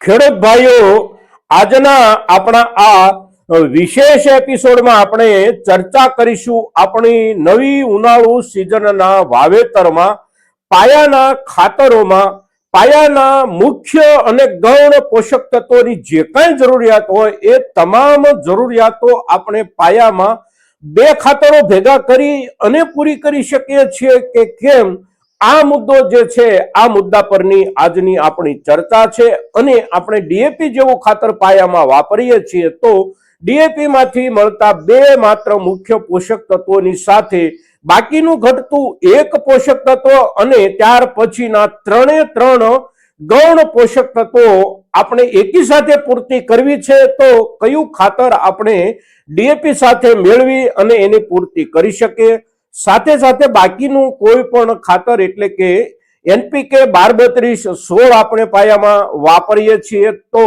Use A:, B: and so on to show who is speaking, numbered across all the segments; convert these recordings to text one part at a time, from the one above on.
A: ખેડૂત ભાઈઓ, આજના આપણા આ વિશેષ એપિસોડમાં આપણે ચર્ચા કરીશું આપણી નવી ઉનાળુ સિઝનના વાવેતરમાં, પાયાના ખાતરોમાં, પાયાના મુખ્ય અને ગૌણ પોષક તત્વોની જે કાંઈ જરૂરિયાત હોય એ તમામ જરૂરિયાતો આપણે પાયામાં બે ખાતરો ભેગા કરી અને પૂરી કરી શકીએ છીએ કે કેમ? આ મુદ્દો જે છે, આ મુદ્દા પરની આજની આપણી ચર્ચા છે અને આપણે ડીએપી જેવું ખાતર પાયામાં વાપરીએ છીએ તો ડીએપી માંથી મળતા બે માત્ર મુખ્ય પોષક તત્વોની સાથે બાકીનું ઘટતું એક પોષક તત્વ અને ત્યાર પછીના ત્રણે ત્રણ ગૌણ પોષક તત્વો આપણે એકી સાથે પૂર્તિ કરવી છે તો કયું ખાતર આપણે ડીએપી સાથે મેળવી અને એની પૂર્તિ કરી શકીએ? સાથે સાથે બાકીનું કોઈ પણ ખાતર એટલે કે એનપીકે બાર બત્રીસ સોળ આપણે પાયામાં વાપરીએ છીએ તો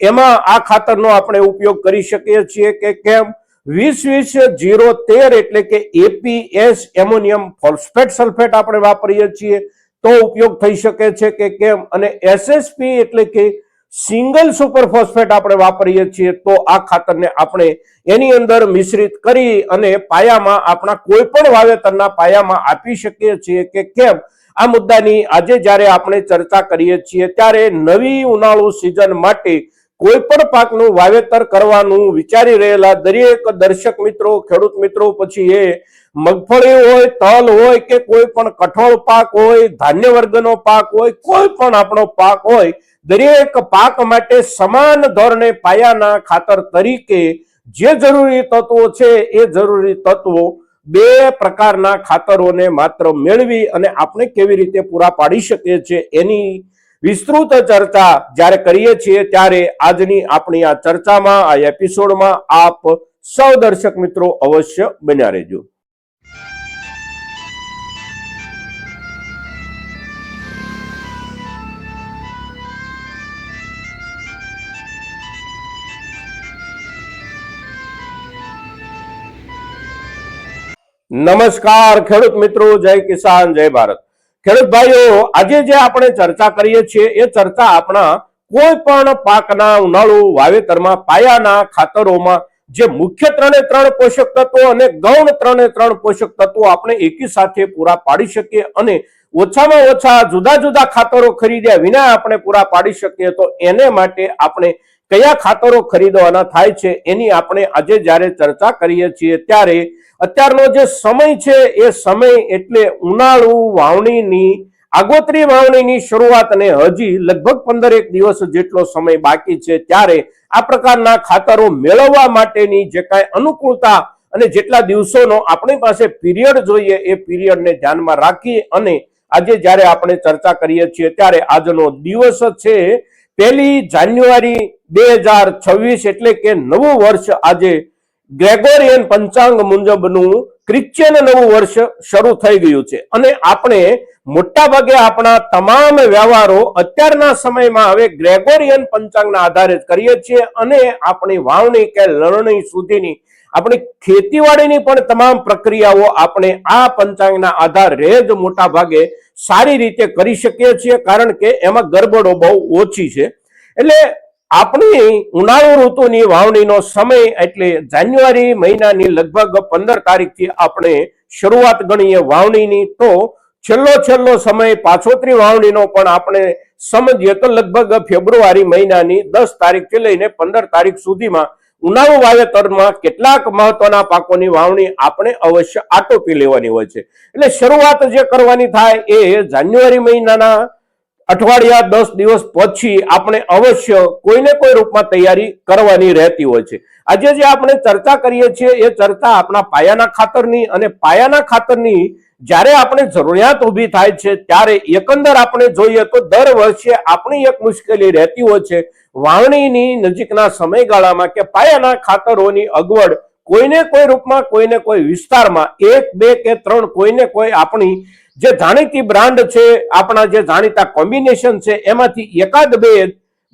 A: એમાં આ ખાતરનો આપણે ઉપયોગ કરી શકીએ છીએ કે કેમ? વીસ વીસ જીરો તેર એટલે કે એપીએસ એમોનિયમ ફોસ્ફેટ સલ્ફેટ આપણે વાપરીએ છીએ તો ઉપયોગ થઈ શકે છે કે કેમ? અને એસએસપી એટલે કે સિંગલ સુપરફોસ્ફેટ આપણે વાપરીએ છીએ તો આ ખાતરને આપણે એની અંદર મિશ્રિત કરી અને પાયામાં આપણા કોઈ પણ વાવેતરના પાયામાં આપી શકીએ છીએ કે કેમ? આ મુદ્દાની આજે જ્યારે આપણે ચર્ચા કરીએ છીએ ત્યારે નવી ઉનાળુ સિઝન માટે કોઈ પણ પાકનું વાવેતર કરવાનું વિચારી રહેલા દરેક દર્શક મિત્રો, ખેડૂત મિત્રો, પછી એ મગફળી હોય, તલ હોય કે કોઈ પણ કઠોળ પાક હોય ધાન્ય વર્ગનો પાક હોય, કોઈ પણ આપણો પાક હોય, દરેક પાક માટે સમાન ધોરણે પાયાના ખાતર તરીકે જે જરૂરી તત્વો છે એ જરૂરી તત્વો બે પ્રકારના ખાતરોને માત્ર મેળવી અને આપણે કેવી રીતે પૂરા પાડી શકીએ છીએ એની વિસ્તૃત ચર્ચા જ્યારે કરીએ છીએ ત્યારે આજની આપણી આ ચર્ચામાં, આ એપિસોડમાં આપ સૌ દર્શક મિત્રો અવશ્ય બન્યા રહેજો. નમસ્કાર ખેડૂત મિત્રો, જય કિસાન, જય ભારત. ખેડૂત ભાઈઓ, આજે જે આપણે ચર્ચા કરીએ છીએ, એ ચર્ચા આપણા કોઈ પણ પાકના ઉનાળુ વાવેતરમાં પાયાના ખાતરોમાં, જે મુખ્ય ત્રણે ત્રણ પોષક તત્વો અને ગૌણ ત્રણે ત્રણ પોષક તત્વો આપણે એકી સાથે પૂરા પાડી શકીએ અને ઓછામાં ઓછા જુદા જુદા ખાતરો ખરીદ્યા વિના આપણે પૂરા પાડી શકીએ તો એને માટે આપણે કયા ખાતરો ખરીદવાના થાય છે એની આપણે આજે જ્યારે ચર્ચા કરીએ છીએ ત્યારે અત્યારનો જે સમય છે એ સમય એટલે ઉનાળુ વાવણીની, આગોતરી વાવણીની શરૂઆત અને હજી લગભગ પંદર એક દિવસ જેટલો સમય બાકી છે ત્યારે આ પ્રકારના ખાતરો મેળવવા માટેની જે કાંઈ અનુકૂળતા અને જેટલા દિવસોનો આપણી પાસે પીરિયડ જોઈએ એ પીરિયડને ધ્યાનમાં રાખી અને આજે જ્યારે આપણે ચર્ચા કરીએ છીએ ત્યારે આજનો દિવસ છે પહેલી જાન્યુઆરી બે હજાર છવ્વીસ એટલે કે નવું વર્ષ આજે ગ્રેગોરિયન પંચાંગ મુજબનું ક્રિશ્ચિયન નવું વર્ષ શરૂ થઈ ગયું છે. અને આપણે મોટાભાગે આપણા તમામ વ્યવહારો અત્યારના સમયમાં હવે ગ્રેગોરિયન પંચાંગના આધારે કરીએ છીએ અને આપણી વાવણી કે લણણી સુધીની આપણી ખેતીવાડીની પણ તમામ પ્રક્રિયાઓ આપણે આ પંચાંગના આધારે જ મોટા ભાગે સારી રીતે કરી શકીએ છીએ, કારણ કે એમાં ગરબડો બહુ ઓછી છે. એટલે આપણી ઉનાળુ ઋતુની વાવણીનો સમય એટલે જાન્યુઆરી મહિનાની લગભગ પંદર તારીખથી આપણે શરૂઆત ગણીએ વાવણીની, તો છેલ્લો છેલ્લો સમય પાછોતરી વાવણીનો પણ આપણે સમજીએ તો લગભગ ફેબ્રુઆરી મહિનાની દસ તારીખથી લઈને પંદર તારીખ સુધીમાં ઉનાળુ વાવેતરમાં કેટલાક મહત્વના પાકોની વાવણી આપણે અવશ્ય આટોપી લેવાની હોય છે. એટલે શરૂઆત જે કરવાની થાય એ જાન્યુઆરી મહિનાના અઠવાડિયા દસ દિવસ પછી આપણે અવશ્ય કોઈને કોઈ રૂપમાં તૈયારી કરવાની રહેતી હોય છે. આજે જે આપણે ચર્ચા કરીએ છીએ, એ ચર્ચા આપણા પાયાના ખાતરની અને પાયાના ખાતરની જ્યારે આપણે જરૂરિયાત ઊભી થાય છે, ત્યારે એકંદર આપણે જોઈએ તો દર વર્ષે આપણી એક મુશ્કેલી રહેતી હોય છે. વાવણીની નજીકના સમયગાળામાં કે પાયાના ખાતરોની અગવડ કોઈને કોઈ રૂપમાં, કોઈને કોઈ વિસ્તારમાં, એક, બે કે ત્રણ કોઈને કોઈ આપણી જે જાણીતી બ્રાન્ડ છે, આપણા જે જાણીતા કોમ્બિનેશન છે, એમાંથી એકાદ બે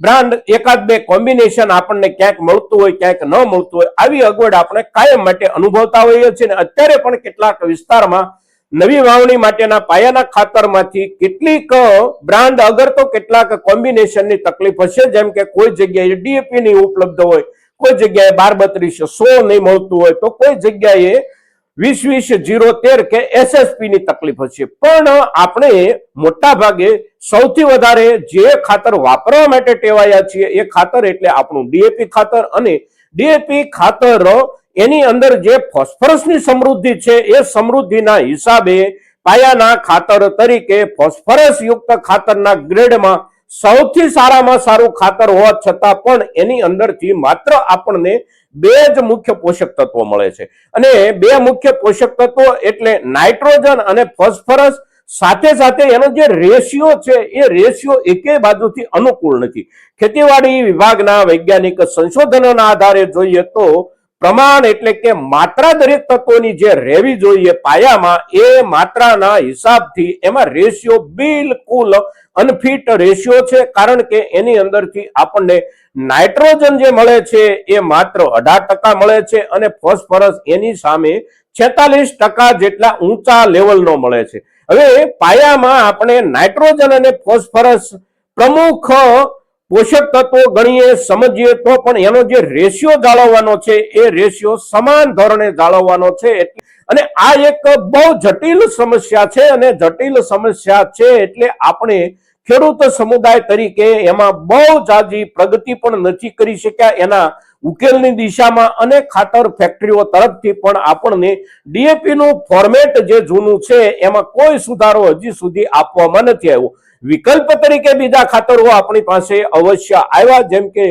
A: બ્રાન્ડ, એકાદ બે કોમ્બિનેશન આપણને ક્યાંક મળતું હોય, ક્યાંક ન મળતું હોય, આવી અગવડ આપણે કાયમ માટે અનુભવતા હોઈએ છીએ અને અત્યારે પણ કેટલાક વિસ્તારમાં નવી વાવણી માટેના પાયાના ખાતરમાંથી કેટલીક બ્રાન્ડ, અગર તો કેટલાક કોમ્બિનેશનની તકલીફ હશે, જેમ કે કોઈ જગ્યાએ ડીએપી ની ઉપલબ્ધ હોય કોઈ જગ્યાએ બાર બત્રીસ સો નહીં મળતું હોય તો કોઈ જગ્યાએ વીસ વીસ જીરો તેર કે એસએસપી ની તકલીફ હશે. પણ આપણે મોટા ભાગે સૌથી વધારે જે ખાતર વાપરવા માટે ટેવાયા છીએ એ ખાતર એટલે આપણું ડીએપી ખાતર અને ડીએપી ખાતર એની અંદર જે ફોસ્ફરસની સમૃદ્ધિ છે એ સમૃદ્ધિના હિસાબે પાયાના ખાતર તરીકે ફોસ્ફરસ યુક્ત ખાતરના ગ્રેડમાં સૌથી સારામાં સારું ખાતર હોવા છતાં પણ એની અંદરથી માત્ર આપણને બે જ મુખ્ય પોષક તત્વો મળે છે. અને બે મુખ્ય પોષક તત્વો એટલે નાઇટ્રોજન અને ફોસ્ફરસ, સાથે સાથે એનો જે રેશિયો છે, એ રેશિયો એકે બાજુથી અનુકૂળ નથી. ખેતીવાડી વિભાગના વૈજ્ઞાનિક સંશોધનોના આધારે જોઈએ તો પ્રમાણ એટલે કે માત્રા દરેક તત્વોની જે રહેવી જોઈએ પાયામાં, એ માત્રાના હિસાબથી એમાં રેશિયો બિલકુલ અનફિટ રેશિયો છે, કારણ કે એની અંદરથી આપણને નાઇટ્રોજન જે મળે છે, એ માત્ર અઢાર ટકા મળે છે અને ફોસ્ફરસ એની સામે છેતાલીસ ટકા જેટલા ઊંચા લેવલનો મળે છે. હવે પાયામાં આપણે નાઇટ્રોજન અને ફોસ્ફરસ પ્રમુખ પોષક તત્વો ગણીએ, સમજીએ તો પણ એનો જે રેશિયો જાળવવાનો છે, એ રેશિયો સમાન ધોરણે જાળવવાનો છે. અને આ એક બહુ જટિલ સમસ્યા છે અને જટિલ સમસ્યા છે એટલે આપણે ખેડૂત સમુદાય તરીકે એમાં બહુ જાજી પ્રગતિ પણ નથી કરી શક્યા. એના ઉકેલની દિશામાં અને ખાતર ફેક્ટરીઓ તરફથી પણ આપણને ડીએપી નું ફોર્મેટ જે જૂનું છે, એમાં કોઈ સુધારો હજી સુધી આપવામાં નથી આવ્યો. વિકલ્પ તરીકે બીજા ખાતરો આપણી પાસે અવશ્ય આવ્યા. જેમ કે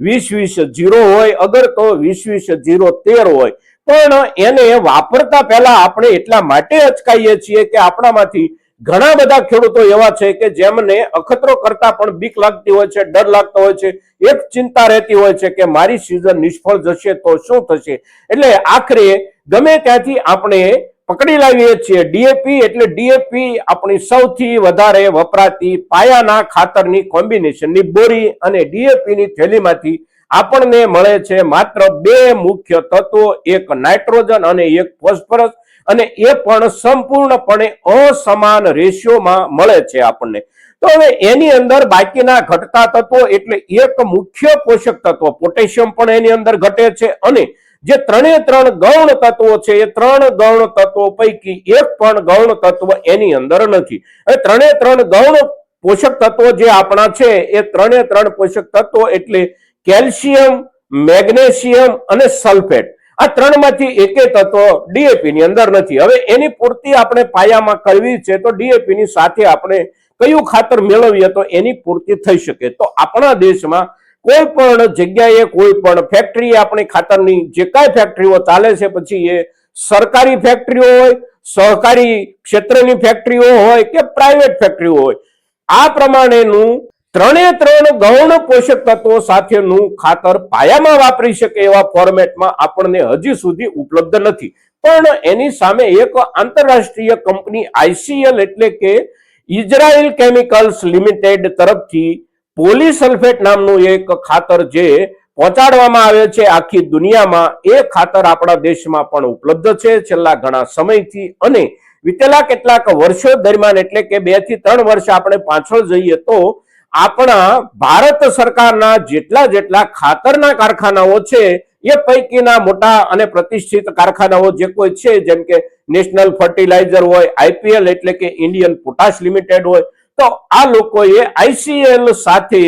A: વીસ વીસ જીરો હોય, અગર તો વીસ વીસ જીરો તેર હોય. પણ એને વાપરતા પહેલા આપણે એટલા માટે અચકાઈએ છીએ કે આપણામાંથી ઘણા બધા ખેડૂતો એવા છે કે જેમને અખતરો કરતા પણ બીક લાગતી હોય છે, ડર લાગતો હોય છે. એક ચિંતા રહેતી હોય છે કે મારી સિઝન નિષ્ફળ જશે તો શું થશે? એટલે આખરે ગમે ત્યાંથી આપણે પકડી લાવીએ છીએ. ડીએપી એટલે ડીએપી આપણી સૌથી વધારે વપરાતી પાયાના ખાતરની કોમ્બિનેશનની બોરી અને ડીએપીની થેલીમાંથી આપણને મળે છે માત્ર બે મુખ્ય તત્વો, એક નાઇટ્રોજન અને એક ફોસ્ફરસ અને એ પણ સંપૂર્ણપણે અસમાન રેશિયોમાં મળે છે આપણને. તો હવે એની અંદર બાકીના ઘટતા તત્વો એટલે એક મુખ્ય પોષક તત્વ, પોટેશિયમ પણ એની અંદર ઘટે છે અને જે ત્રણે ત્રણ ગૌણ તત્વો છે, એ ત્રણ ગૌણ તત્વો પૈકી એક પણ ગૌણ તત્વ એની અંદર નથી. હવે ત્રણે ત્રણ ગૌણ પોષક તત્વો જે આપણા છે, એ ત્રણે ત્રણ પોષક તત્વો એટલે કેલ્શિયમ, મેગ્નેશિયમ અને સલ્ફેટ. આ ત્રણમાંથી એકે તત્વ ડીએપી ની અંદર નથી. હવે એની પૂર્તિ આપણે પાયામાં કરવી છે, તો ડીએપી ની સાથે આપણે કયું ખાતર મેળવીએ તો એની પૂર્તિ થઈ શકે. તો આપણા દેશમાં કોઈ પણ જગ્યાએ, કોઈ પણ ફેક્ટરી આપણી ખાતરની જે કાંઈ ફેક્ટરીઓ ચાલે છે, પછી એ સરકારી ફેક્ટરીઓ હોય, સહકારી ક્ષેત્રની ફેક્ટરીઓ હોય કે પ્રાઇવેટ ફેક્ટરીઓ હોય, આ પ્રમાણેનું ત્રણે ત્રણ ગૌણ પોષક તત્વો સાથેનું ખાતર પાયામાં વાપરી શકે એવા ફોર્મેટમાં આપણને હજી સુધી ઉપલબ્ધ નથી. પણ એની સામે એક આંતરરાષ્ટ્રીય કંપની આઈસીએલ એટલે કે ઇઝરાયલ કેમિકલ્સ લિમિટેડ તરફથી પોલીસલ્ફેટ નામનું એક ખાતર જે પહોંચાડવામાં આવે છે આખી દુનિયામાં, એ ખાતર આપણા દેશમાં પણ ઉપલબ્ધ છે. છેલ્લા ઘણા સમયથી અને વિતેલા કેટલાક વર્ષો દરમિયાન, એટલે કે બેથી ત્રણ વર્ષ આપણે પાછળ જઈએ તો, આપણા ભારત સરકારના જેટલા જેટલા ખાતરના કારખાનાઓ છે, એ પૈકીના મોટા અને પ્રતિષ્ઠિત કારખાનાઓ જે કોઈ છે, જેમ કે નેશનલ ફર્ટિલાઇઝર હોય આઈપીએલ એટલે કે ઇન્ડિયન પોટાશ લિમિટેડ હોય તો આ લોકોએ આઈસીએલ સાથે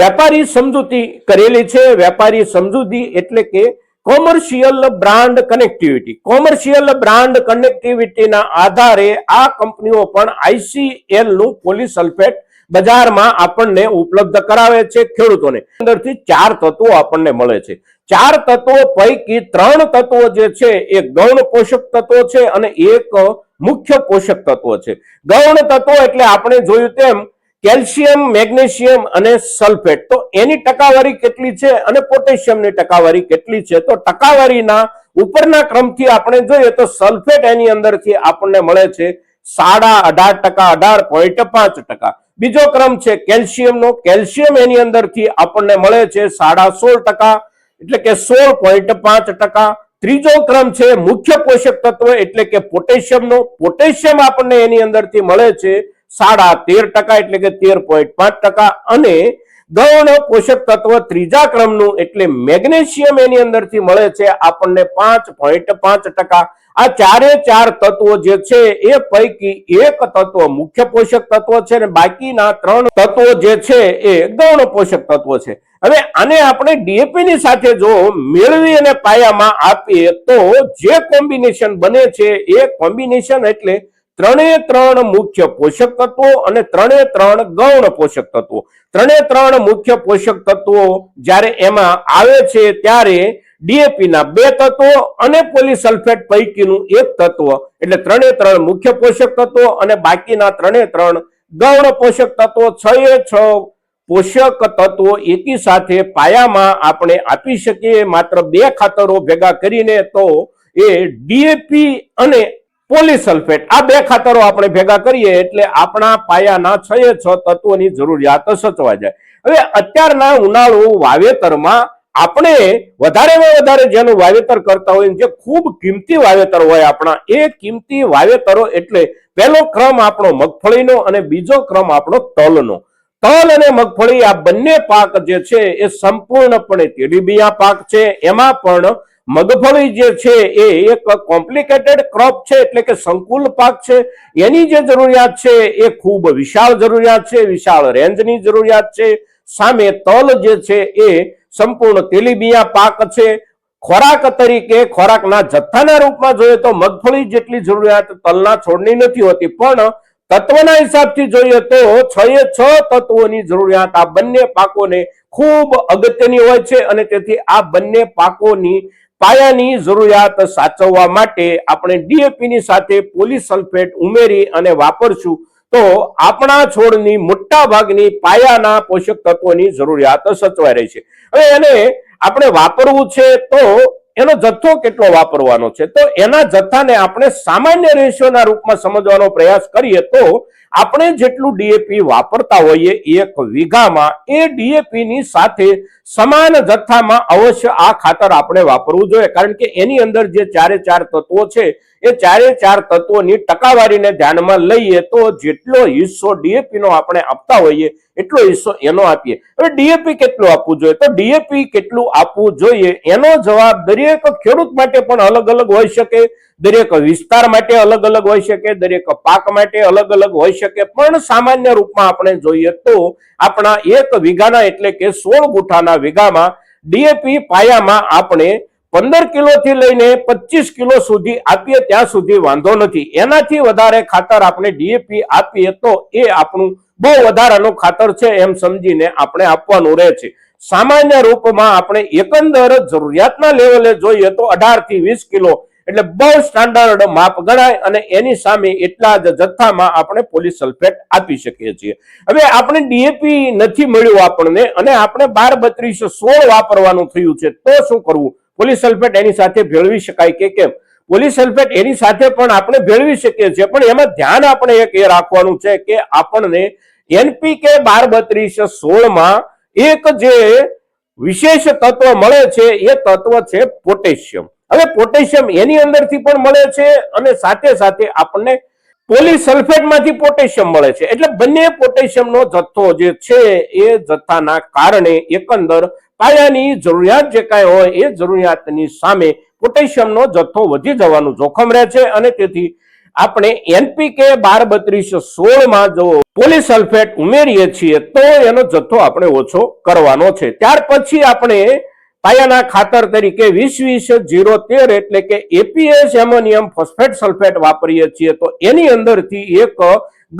A: વેપારી સમજૂતી કરેલી છે. વેપારી સમજૂતી એટલે કે commercial brand connectivity. Commercial brand કનેક્ટિવિટીના આધારે આ કંપનીઓ પણ આઈસીએલનું પોલીસલ્ફેટ બજારમાં આપણને ઉપલબ્ધ કરાવે છે ખેડૂતોને. અંદરથી ચાર તત્વો આપણને મળે છે. ચાર તત્વો પૈકી ત્રણ તત્વો જે છે એ ગૌણ પોષક તત્વો છે અને એક મુખ્ય પોષક તત્વો છે. ગૌણ તત્વો એટલે આપણે જોયું તેમ કેલ્શિયમ, મેગ્નેશિયમ અને સલ્ફેટ. તો એની ટકાવારી કેટલી છે અને પોટેશિયમની ટકાવારી કેટલી છે? તો ટકાવારીના ઉપરના ક્રમથી આપણે જોઈએ તો સલ્ફેટ એની અંદરથી આપણને મળે છે સાડા અઢાર ટકા, અઢાર પોઈન્ટ પાંચ ટકા. બીજો ક્રમ છે કેલ્શિયમનો. કેલ્શિયમ એની અંદરથી આપણને મળે છે સાડા સોળ ટકા, એટલે કે સોળ પોઈન્ટ પાંચ ટકા. ત્રીજો ક્રમ છે મુખ્ય પોષક તત્વ એટલે કે પોટેશિયમનો પોટેશિયમ આપણને એની અંદરથી મળે છે સાડા તેર ટકા એટલે કે તેર પોઈન્ટ પાંચ ટકા અને ગૌણ પોષક તત્વ ત્રીજા ક્રમનું એટલે મેગ્નેશિયમ એની અંદરથી મળે છે આપણને પાંચ પોઈન્ટ પાંચ ટકા. આ ચારે ચાર તત્વો જે છે એ પૈકી એક તત્વ મુખ્ય પોષક તત્વ છે અને બાકીના ત્રણ તત્વો જે છે એ ગૌણ પોષક તત્વો છે. હવે આને આપણે ડીએપી ની સાથે જો મેળવી અને પાયામાં આપીએ તો જે કોમ્બિનેશન બને છે એ કોમ્બિનેશન એટલે ત્રણે ત્રણ મુખ્ય પોષક તત્વો અને ત્રણે ત્રણ ગૌણ પોષક તત્વો. ત્રણે ત્રણ મુખ્ય પોષક તત્વો જ્યારે એમાં આવે છે ત્યારે ડીએપી ના બે તત્વો અને પોલિસલ્ફેટ પૈકીનું એક તત્વ. એટલે ત્રણે ત્રણ મુખ્ય પોષક તત્વો અને બાકીના ત્રણે ત્રણ ગૌણ પોષક તત્વો. છ એ છ પોષક તત્વો એકી સાથે પાયામાં આપણે આપી શકીએ. માત્ર બે ખાતરો ભેગા કરીને તો એ ડીએપી અને પોલિસલ્ફેટ આ બે ખાતરો આપણે ભેગા કરીએ એટલે આપણા પાયાના છ એ છ તત્વોની જરૂરિયાત સચવાઈ જાય. હવે અત્યારના ઉનાળુ વાવેતરમાં આપણે વધારેમાં વધારે જેનું વાવેતર કરતા હોય જે ખૂબ કિંમતી વાવેતર હોય આપણા, એ કિંમતી વાવેતરો એટલે પહેલો ક્રમ આપણો મગફળીનો અને બીજો ક્રમ આપણો તલનો. તલ અને મગફળી આ બંને પાક જે છે એ સંપૂર્ણપણે તેડીબિયા પાક છે. એમાં પણ મગફળી જે છે એ એક કોમ્પ્લિકેટેડ ક્રોપ છે એટલે કે સંકુલ પાક છે. એની જે જરૂરિયાત છે એ ખૂબ વિશાળ જરૂરિયાત છે, વિશાળ રેન્જની જરૂરિયાત છે. સામે તલ જે છે એ સંપૂર્ણ તેલીબિયા પાક છે. ખોરાક તરીકે ખોરાકના જથ્થાના રૂપમાં જોઈએ તો મગફળી જેટલી જરૂરિયાત તલના છોડની નથી હોતી, પણ તત્વના હિસાબથી જોઈએ તો છ એ છ તત્વોની જરૂરિયાત આ બંને પાકોને ખૂબ અગત્યની હોય છે અને તેથી આ બંને પાકોની પાયાની જરૂરિયાત સાચવવા માટે આપણે ડીએપીની સાથે સાથે પોલીસલ્ફેટ ઉમેરી અને વાપરશું. તો આપણા છોડની મોટા ભાગની પાયાના પોષક તત્વોની જરૂરિયાત સચવાઈ રહી છે. હવે એને આપણે વાપરવું છે તો એનો જથ્થો કેટલો વાપરવાનો છે? તો એના જથ્થાને આપણે સામાન્ય રેશિયોના રૂપમાં સમજવાનો પ્રયાસ કરીએ તો આપણે જેટલું ડીએપી વાપરતા હોઈએ એક વીઘામાં એ ડીએપી ની સાથે સમાન જથ્થામાં અવશ્ય આ ખાતર આપણે વાપરવું જોઈએ. કારણ કે એની અંદર જે ચારે ચાર તત્વો છે, એ ચારે ચાર તત્વોની ટકાવારીને ધ્યાનમાં લઈએ તો જેટલો હિસ્સો ડીએપી નો આપણે આપતા હોઈએ, એટલો હિસ્સો એનો આપીએ. હવે ડીએપી કેટલું આપવું જોઈએ? તો ડીએપી કેટલું આપવું જોઈએ? એનો જવાબ દરેક ખેડૂત માટે પણ અલગ અલગ હોઈ શકે. દરેક વિસ્તાર માટે અલગ અલગ હોઈ શકે, દરેક પાક માટે અલગ અલગ હોઈ શકે, પણ સામાન્ય રૂપમાં આપણે જોઈએ તો આપણા એક વીઘાના એટલે કે સોળ ગુઠાના વીઘામાં ડીએપી પાયામાં આપણે પંદર કિલોથી લઈને પચીસ કિલો સુધી આપીએ ત્યાં સુધી વાંધો નથી. એનાથી વધારે ખાતર આપણે ડીએપી આપીએ તો એ આપણું બહુ વધારાનું ખાતર છે એમ સમજીને આપણે આપવાનું રહે છે. સામાન્ય રૂપમાં આપણે એકંદર જરૂરિયાતના લેવલે જોઈએ તો અઢારથી વીસ કિલો એટલે બહુ સ્ટાન્ડર્ડ માપ ગણાય અને એની સામે એટલા જ જથ્થામાં આપણે પોલીસ સલ્ફેટ આપી શકીએ છીએ. હવે આપણે ડીએપી નથી મળ્યું આપણને અને આપણે બાર બત્રીસ સોળ વાપરવાનું થયું છે, તો શું કરવું? પોલીસ સલ્ફેટ એની સાથે ભેળવી શકાય કે કેમ? પોલીસ સલ્ફેટ એની સાથે પણ આપણે ભેળવી શકીએ છીએ, પણ એમાં ધ્યાન આપણે એક એ રાખવાનું છે કે આપણને એનપીકે બાર બત્રીસ સોળમાં એક જે વિશેષ તત્વ મળે છે, એ તત્વ છે પોટેશિયમ. હવે પોટેશિયમ એની અંદરથી પણ મળે છે અને સાથે સાથે આપણને પોલિસલ્ફેટમાંથી પોટેશિયમ મળે છે. એટલે બંને પોટેશિયમનો જથ્થો જે છે એ જથ્થાના કારણે એકંદર પાયાની જરૂરિયાત જે કાંઈ હોય એ જરૂરિયાતની સામે પોટેશિયમનો જથ્થો વધી જવાનું જોખમ રહે છે અને તેથી આપણે એનપીકે બાર બત્રીસ સોળમાં જો પોલિસલ્ફેટ ઉમેરીએ છીએ તો એનો જથ્થો આપણે ઓછો કરવાનો છે. ત્યાર પછી આપણે પાયાના ખાતર તરીકે વીસ વીસ જીરો તેર એટલે કે એપીએસ એમોનિયમ ફોસ્ફેટ સલ્ફેટ વાપરીએ છીએ. તો એની અંદરથી એક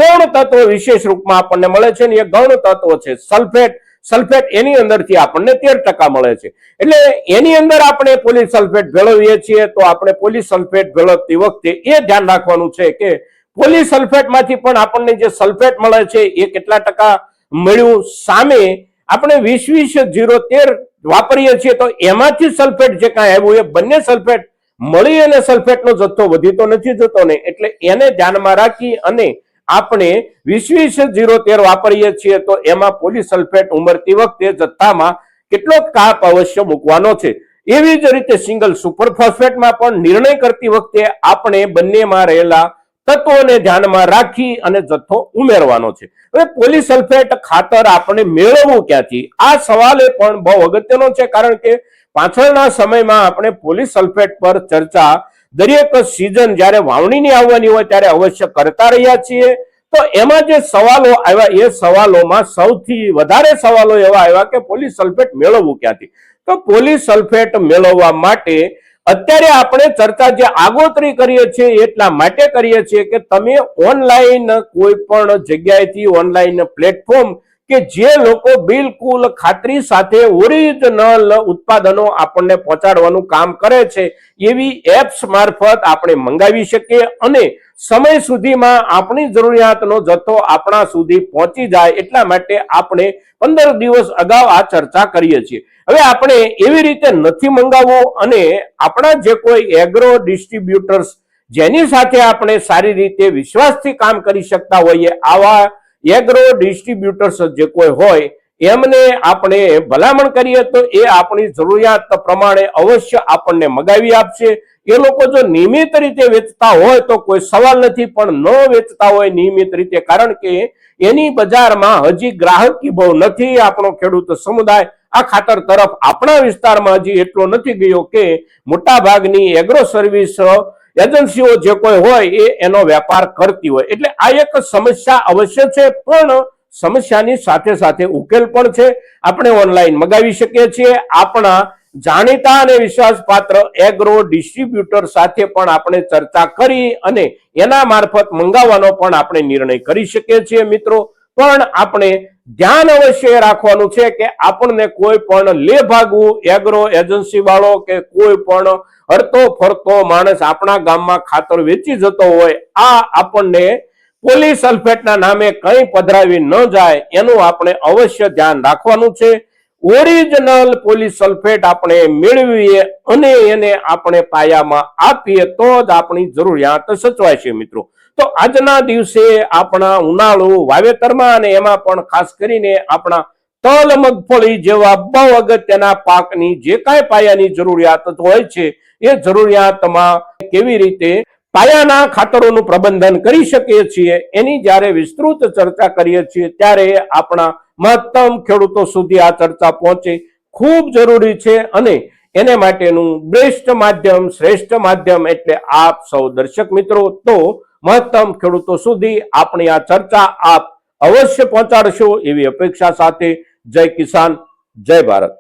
A: ગૌણ તત્વ વિશેષ રૂપમાં આપણને મળે છે ને એ ગૌણ તત્વ છે સલ્ફેટ. સલ્ફેટ એની અંદરથી આપણને તેર ટકા મળે છે. એટલે એની અંદર આપણે પોલી સલ્ફેટ ભેળવીએ છીએ તો આપણે પોલી સલ્ફેટ ભેળવતી વખતે એ ધ્યાન રાખવાનું છે કે પોલી સલ્ફેટમાંથી પણ આપણને જે સલ્ફેટ મળે છે એ કેટલા ટકા મળ્યું? સામે આપણે વીસ વીસ જીરો તેર વાપરીએ છીએ તો એમાંથી સલ્ફેટ જે કાંઈ આવ્યું એ બંને સલ્ફેટ મળી અને સલ્ફેટનો જથ્થો વધી તો નથી જતો ને, એટલે એને ધ્યાનમાં રાખી અને આપણે વીસ જીરો તેર વાપરીએ છીએ તો એમાં પોલીસલ્ફેટ ઉમરતી વખતે જથ્થામાં કેટલો કાપ અવશ્ય મૂકવાનો છે. એવી જ રીતે સિંગલ સુપર ફોસ્ફેટમાં પણ નિર્ણય કરતી વખતે આપણે બંનેમાં રહેલા તત્વોને ધ્યાનમાં રાખી અને જથ્થો ઉમેરવાનો છે. હવે પોલીસલ્ફેટ ખાતર આપણે મેળવવું ક્યાંથી? આ સવાલ એ પણ બહુ અગત્યનો છે, કારણ કે પાછળના સમયમાં આપણે પોલીસ સલ્ફેટ પર ચર્ચા દરેક સિઝન જ્યારે વાવણીની આવવાની હોય ત્યારે અવશ્ય કરતા રહ્યા છીએ. તો એમાં જે સવાલો આવ્યા, એ સવાલોમાં સૌથી વધારે સવાલો એવા આવ્યા કે પોલીસ સલ્ફેટ મેળવવું ક્યાંથી? તો પોલીસ સલ્ફેટ મેળવવા માટે અત્યારે આપણે ચર્ચા જે આગોતરી કરીએ છીએ એટલા માટે કરીએ છીએ કે તમે ઓનલાઈન કોઈ પણ જગ્યાએથી ઓનલાઈન પ્લેટફોર્મ કે જે લોકો બિલકુલ ખાતરી સાથે ઓરિજિનલ ઉત્પાદનો આપણને પહોંચાડવાનું કામ કરે છે, એવી એપ્સ મારફત આપણે મંગાવી શકીએ અને સમય સુધીમાં આપણી જરૂરિયાતનો જથ્થો આપણા સુધી પહોંચી જાય એટલા માટે આપણે પંદર દિવસ અગાઉ આ ચર્ચા કરીએ છીએ. હવે આપણે એવી રીતે નથી મંગાવવું અને આપણા જે કોઈ એગ્રો ડિસ્ટ્રીબ્યુટર્સ જેની સાથે આપણે સારી રીતે વિશ્વાસથી કામ કરી શકતા હોઈએ, આવા એગ્રો ડિસ્ટ્રીબ્યુટર્સ જે કોઈ હોય, એમને આપણે ભલામણ કરીએ તો એ આપણી જરૂરિયાત પ્રમાણે અવશ્ય આપણને મગાવી આપશે. એ લોકો જો નિયમિત રીતે વેચતા હોય તો કોઈ સવાલ નથી, પણ ન વેચતા હોય નિયમિત રીતે, કારણ કે એની બજારમાં હજી ગ્રાહકી બહુ નથી આપણો ખેડૂત સમુદાય. આ ખાતર તરફ આપણા વિસ્તારમાં હજી એટલો નથી ગયો કે મોટાભાગની એગ્રો સર્વિસ એજન્સીઓ જે કોઈ હોય એ એનો વેપાર કરતી હોય. એટલે આ એક સમસ્યા અવશ્ય છે, પણ સમસ્યાની સાથે સાથે ઉકેલ પણ છે. આપણે ઓનલાઈન મગાવી શકીએ છીએ. આપણા જાણીતા અને વિશ્વાસપાત્ર એગ્રો ડિસ્ટ્રીબ્યુટર સાથે પણ આપણે ચર્ચા કરી અને એના મારફત મંગાવવાનો પણ આપણે નિર્ણય કરી શકીએ છીએ મિત્રો. પણ આપણે ધ્યાન અવશ્ય રાખવાનું છે કે આપણને કોઈ પણ લે ભાગવું એગ્રો એજન્સી વાળો કે કોઈ પણ હરતો ફરતો માણસ આપણા ગામમાં ખાતર વેચી જતો હોય, આ આપણને પોલીસ સલ્ફેટના નામે કંઈ પધરાવી ન જાય એનું આપણે અવશ્ય ધ્યાન રાખવાનું છે. ઓરિજિનલ પોલીસ સલ્ફેટ આપણે મેળવીએ અને એને આપણે પાયામાં આપીએ તો જ આપણી જરૂરિયાત સચવાય છે મિત્રો. તો આજના દિવસે આપણા ઉનાળુ વાવેતરમાં અને એમાં પણ ખાસ કરીને આપણા તલ મગફળી જેવા બહુ અગત્યના પાકની જે કાંઈ પાયાની જરૂરિયાત હોય છે, એ જરૂરિયાતમાં કેવી રીતે પાયાના ખાતરોનું પ્રબંધન કરી શકીએ છીએ, એની જ્યારે વિસ્તૃત ચર્ચા કરીએ છીએ, ત્યારે આપણા મહત્તમ ખેડૂતો સુધી આ ચર્ચા પહોંચે. ખૂબ જરૂરી છે અને એને માટેનું બેસ્ટ માધ્યમ, શ્રેષ્ઠ માધ્યમ એટલે આપ સૌ દર્શક મિત્રો, તો મહત્તમ ખેડૂતો સુધી આપણી આ ચર્ચા આપ અવશ્ય પહોંચાડશો એવી અપેક્ષા સાથે જય કિસાન, જય ભારત.